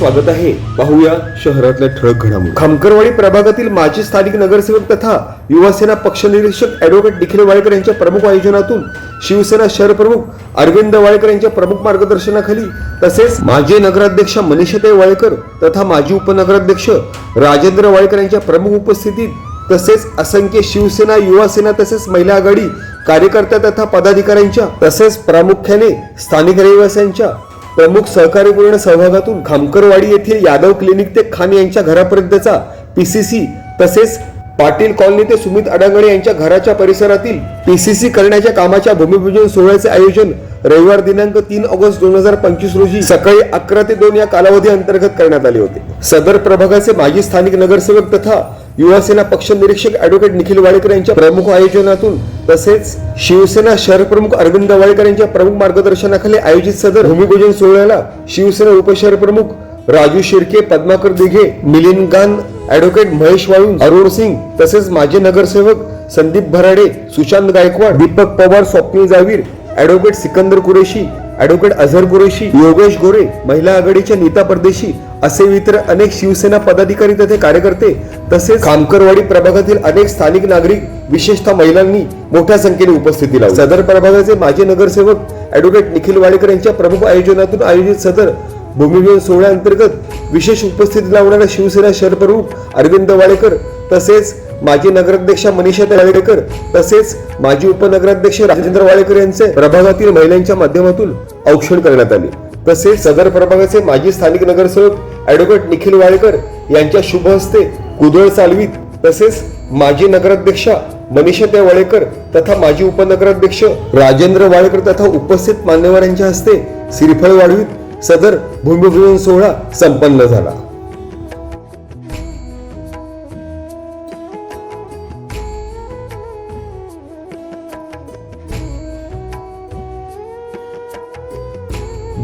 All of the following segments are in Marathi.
स्वागत आहे. पाहूया शहरातल्या ठळक घडामोडी. खामकरवाडी प्रभागातील माजी स्थानिक नगरसेवक तथा युवासेना पक्ष निरीक्षक ऍडव्होकेट निखिल वाळकर यांच्या प्रमुख आयोजनातून शिवसेना शहर प्रमुख अरविंद वाळकर यांच्या प्रमुख मार्गदर्शनाखाली तसेच माजी नगराध्यक्ष मनीषाताई वाळकर तथा माजी उपनगराध्यक्ष राजेंद्र वाळकर यांच्या प्रमुख उपस्थितीत तसेच असंख्य शिवसेना युवासेना तसेच महिला आघाडी कार्यकर्त्या तथा पदाधिकाऱ्यांच्या तसेच प्रामुख्याने स्थानिक रहिवाशांच्या प्रमुख सहकार्यपूर्ण सहभागातून खामकरवाडी येथील यादव क्लिनिक ते खान यांच्या घरापर्यंतचा पीसीसी तसेच पाटील कॉलनी ते सुमित अडांगणे यांच्या घराच्या परिसरातील पीसीसी करण्याच्या कामाच्या भूमिपूजन सोहळ्याचे आयोजन रविवार दिनांक तीन ऑगस्ट दोन हजार पंचवीस रोजी सकाळी अकरा ते दोन या कालावधी अंतर्गत करण्यात आले होते. सदर प्रभागाचे माजी स्थानिक नगरसेवक तथा युवासेना पक्ष निरीक्षक ऍडव्होकेट निखिल वाडेकर यांच्या प्रमुख आयोजनातून तसेच शिवसेना शहर प्रमुख अरविंद वाडेकर यांच्या प्रमुख मार्गदर्शनाखाली आयोजित सदर भूमिपूजन सोहळ्याला शिवसेना उपशहर प्रमुख राजू शिर्के पद्माकर दिघे मिलिंद गान ऍडव्होकेट महेश वाळून अरुण सिंग तसेच माजी नगरसेवक संदीप भराडे सुशांत गायकवाड दीपक पवार स्वप्नील जावीर ऍडव्होकेट सिकंदर कुरेशी ऍडव्होकेट अझर कुरेशी योगेश गोरे महिला आघाडीच्या नीता परदेशी असे इतर अनेक शिवसेना पदाधिकारी तथे कार्यकर्ते तसेच खामकरवाडी प्रभागातील अनेक स्थानिक नागरिक विशेषतः महिलांनी मोठ्या संख्येने उपस्थिती लावली. सदर प्रभागाचे माजी नगरसेवक ऍडव्होकेट निखिल वाडेकर यांच्या प्रमुख आयोजनातून आयोजित सदर भूमिपूजन सोहळ्याअंतर्गत विशेष उपस्थिती लावणाऱ्या शिवसेना शहर प्रमुख अरविंद वाडेकर तसेच माजी नगराध्यक्षा मनीषा वाडेकर तसेच माजी उपनगराध्यक्ष राजेंद्र वाडेकर यांचे प्रभागातील महिलांच्या माध्यमातून औक्षण करण्यात आले. तसेच सदर प्रभागाचे माजी स्थानिक नगरसेवक ऍडव्होकेट निखिल वाळकर यांच्या शुभ हस्ते कुदळ चालवीत तसेच माजी नगराध्यक्षा मनीषा वाळेकर तथा माजी उपनगराध्यक्ष राजेंद्र वाडेकर तथा उपस्थित मान्यवरांच्या हस्ते श्रीफळ वाढवीत. सदर भूमिपूजन सोहळा संपन्न झाला.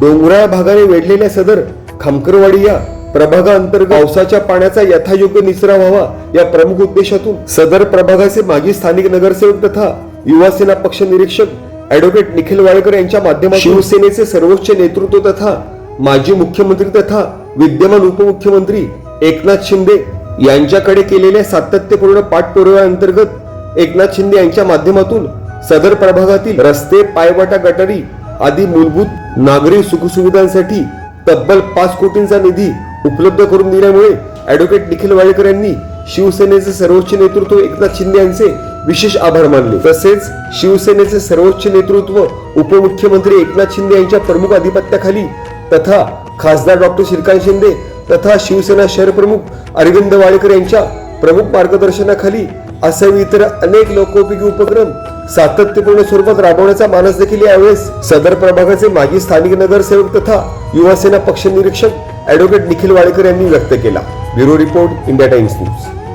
डोंगराळ भागाने वेढलेल्या सदर खामकरवाडी या प्रभागाअंतर्गत पावसाच्या पाण्याचा यथायोग्य निचरा व्हावा या प्रमुख उद्देशातून सदर प्रभागाचे माजी स्थानिक नगरसेवक तथा युवासेना पक्ष निरीक्षक ऍडव्होकेट निखिल वाळकर यांच्या माध्यमातून शिवसेनेचे सर्वोच्च नेतृत्व तथा माजी मुख्यमंत्री तथा विद्यमान उपमुख्यमंत्री एकनाथ शिंदे यांच्याकडे केलेल्या सातत्यपूर्ण पाठपुराव्याअंतर्गत एकनाथ शिंदे यांच्या माध्यमातून सदर प्रभागातील रस्ते पायवाटा गटारी आदी मूलभूत नागरी सुखसुविधांसाठी तब्बल पाच कोटींचा निधी उपलब्ध करून दिल्यामुळे ॲडव्होकेट निखिल वाडेकर यांनी शिवसेनेचे सर्वोच्च नेतृत्व एकनाथ शिंदे यांचे विशेष आभार मानले. तसेच शिवसेनेचे सर्वोच्च नेतृत्व उपमुख्यमंत्री एकनाथ शिंदे यांच्या प्रमुख अधिपत्याखाली तथा खासदार डॉक्टर श्रीकांत शिंदे तथा शिवसेना शहर प्रमुख अरविंद वाडेकर यांच्या प्रमुख मार्गदर्शनाखाली असे इतर अनेक लोकोपयोगी उपक्रम सातत्यपूर्ण स्वरूपात राबवण्याचा मानस देखील यावेळेस सदर प्रभागाचे माजी स्थानिक नगरसेवक तथा युवासेना पक्ष निरीक्षक ऍडव्होकेट निखिल वाडेकर यांनी व्यक्त केला. Bureau report India Times news.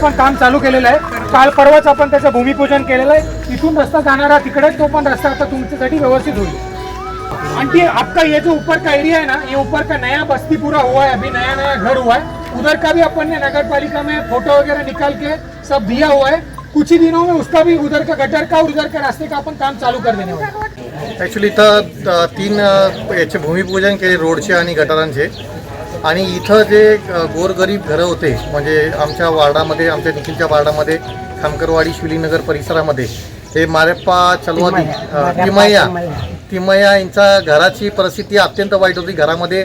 पण काम चालू केलेलं आहे. काल परवाच आपण त्याचं भूमिपूजन केलेलं आहे. इथून रस्ता जाणारा तिकडे तो पण रस्ता आता तुमच्यासाठी व्यवस्थित होईल. आंटी आपका ये जो ऊपर का एरिया है ना ये ऊपर का नया बस्ती पूरा हुआ है अभी नया नया घर हुआ है. उधर का भी अपन ने नगर पालिका में फोटो वगैरह निकाल के सब दिया हुआ है. कुछ ही दिनों में उसका भी उधर का गटर का और उधर के रास्ते का अपन काम चालू कर देने वाले ॲक्च्युली इथं अ, तीन अ, याचे भूमिपूजन केले रोडचे आणि गटारांचे. आणि इथं जे गोरगरीब घरं होते म्हणजे आमच्या वार्डामध्ये आमच्या निखिलच्या वार्डामध्ये खामकरवाडी शिवलीनगर परिसरामध्ये हे मारेप्पा चलवादी तिमय्या तिमय्या यांच्या घराची परिस्थिती अत्यंत वाईट होती. घरामध्ये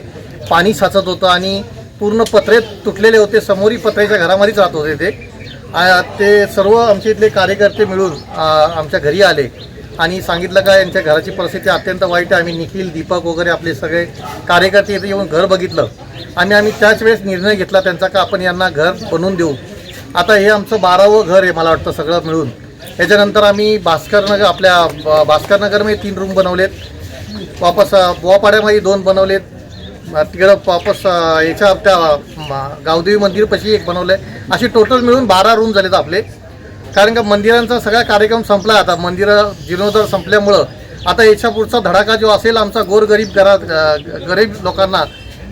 पाणी साचत होतं आणि पूर्ण पत्रे तुटलेले होते. समोरही पत्र्याच्या घरामध्येच राहत होते ते. ते सर्व आमचे इथले कार्यकर्ते मिळून आमच्या घरी आले. आणि सांगितलं का यांच्या घराची परिस्थिती अत्यंत वाईट आहे. आम्ही निखिल दीपक वगैरे आपले सगळे कार्यकर्ते इथे येऊन घर बघितलं. आणि आम्ही त्याच वेळेस निर्णय घेतला त्यांचा का आपण यांना घर बनवून देऊ. आता हे आमचं बारावं घर आहे मला वाटतं सगळं मिळून. याच्यानंतर आम्ही भास्करनगर आपल्या भास्करनगरमध्ये तीन रूम बनवलेत. वापस बोवापाड्यामध्ये दोन बनवलेत. तिकडं वापस याच्या त्या गावदेवी मंदिरपाशी एक बनवलं आहे असे टोटल मिळून बारा रूम झालेत आपले. कारण का मंदिरांचा सगळा कार्यक्रम संपला आता. मंदिरं जीर्णोद्धार संपल्यामुळं. आता याच्या पुढचा धडाका जो असेल आमचा गोरगरीब घरात गरीब लोकांना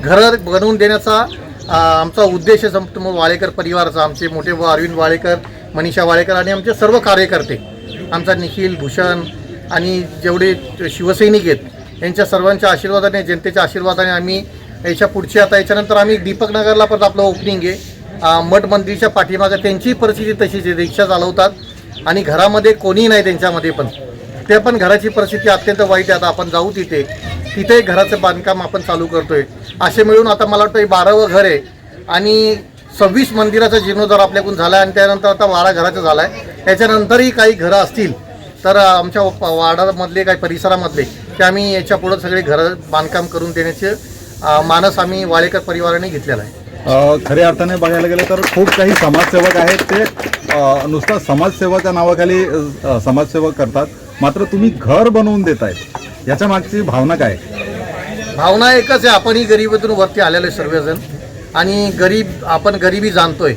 घरं बनवून देण्याचा आमचा उद्देश आहे वाळेकर परिवाराचा. आमचे मोठे भाऊ अरविंद वाळेकर मनीषा वाळेकर आणि आमचे सर्व कार्यकर्ते. आमचा निखिल भूषण आणि जेवढे शिवसैनिक आहेत यांच्या सर्वांच्या आशीर्वादाने जनतेच्या आशीर्वादाने आम्ही याच्या पुढची आता याच्यानंतर आम्ही दीपक नगरला परत आपलं ओपनिंग आहे. मठ मंदिरच्या पाठीमागं त्यांची परिस्थिती तशीच आहे. रिक्षा चालवतात आणि घरामध्ये कोणी नाही त्यांच्यामध्ये पण. ते पण घराची परिस्थिती अत्यंत वाईट आहे. आता आपण जाऊ तिथे. तिथे घराचं बांधकाम आपण चालू करतोय. असे मिळून आता मला वाटतं हे बारावं घर आहे. आणि सव्वीस मंदिराचा जीर्णोद्धार आपल्याकडून झाला आहे आणि त्यानंतर आता वाडा घराचं झालं आहे त्याच्यानंतरही काही घरं असतील तर आमच्या वाडामधले काही परिसरामधले ते आम्ही याच्या पुढं सगळे घरं बांधकाम करून देण्याचे मानस आम्ही वाळेकर परिवाराने घेतलेला आहे. खऱ्या अर्थाने बघायला गेलं तर खूप काही समाजसेवक आहेत ते नुसता समाजसेवाच्या नावाखाली समाजसेवक समाजसेवा करतात. मात्र तुम्ही घर बनवून देत आहेत याच्या मागची भावना काय? भावना एकच आहे आपणही गरिबीतून वरती आलेलो आहे सर्वजण. आणि गरीब आपण गरिबी जाणतोय.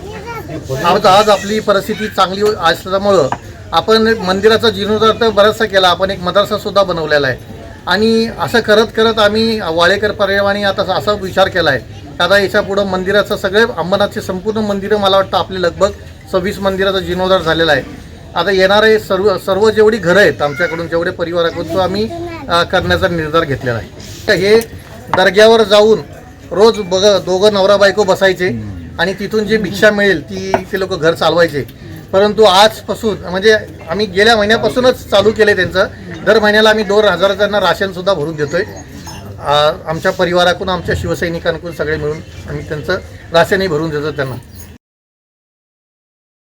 आज आज आपली परिस्थिती चांगली असल्यामुळं आपण मंदिराचा जीर्णोद्धार तर बराचसा केला आपण एक मदरसासुद्धा बनवलेला आहे. आणि असं करत करत आम्ही वाळेकर परिवाराने आता असा विचार केला आहे आता याच्या पुढं मंदिराचं सगळे अंबरनाथचे संपूर्ण मंदिरं मला वाटतं आपले लगभग सव्वीस मंदिराचा जीर्णोद्धार झालेला आहे. आता येणारे सर्व सर्व जेवढी घरं आहेत आमच्याकडून जेवढे परिवाराकडून तो आम्ही करण्याचा निर्धार घेतलेला आहे. तर हे दर्ग्यावर जाऊन रोज बघ दोघं नवरा बायको बसायचे आणि तिथून जी भिक्षा मिळेल ती ते लोक घर चालवायचे. परंतु आजपासून म्हणजे आम्ही गेल्या महिन्यापासूनच चालू केले त्यांचं. दर महिन्याला आम्ही दोन हजाराच्यांना राशनसुद्धा भरून देतोय. आहे आमच्या परिवाराकडून आमच्या शिवसैनिकांकडून सगळे मिळून आम्ही त्यांचं राशनही भरून देतो त्यांना.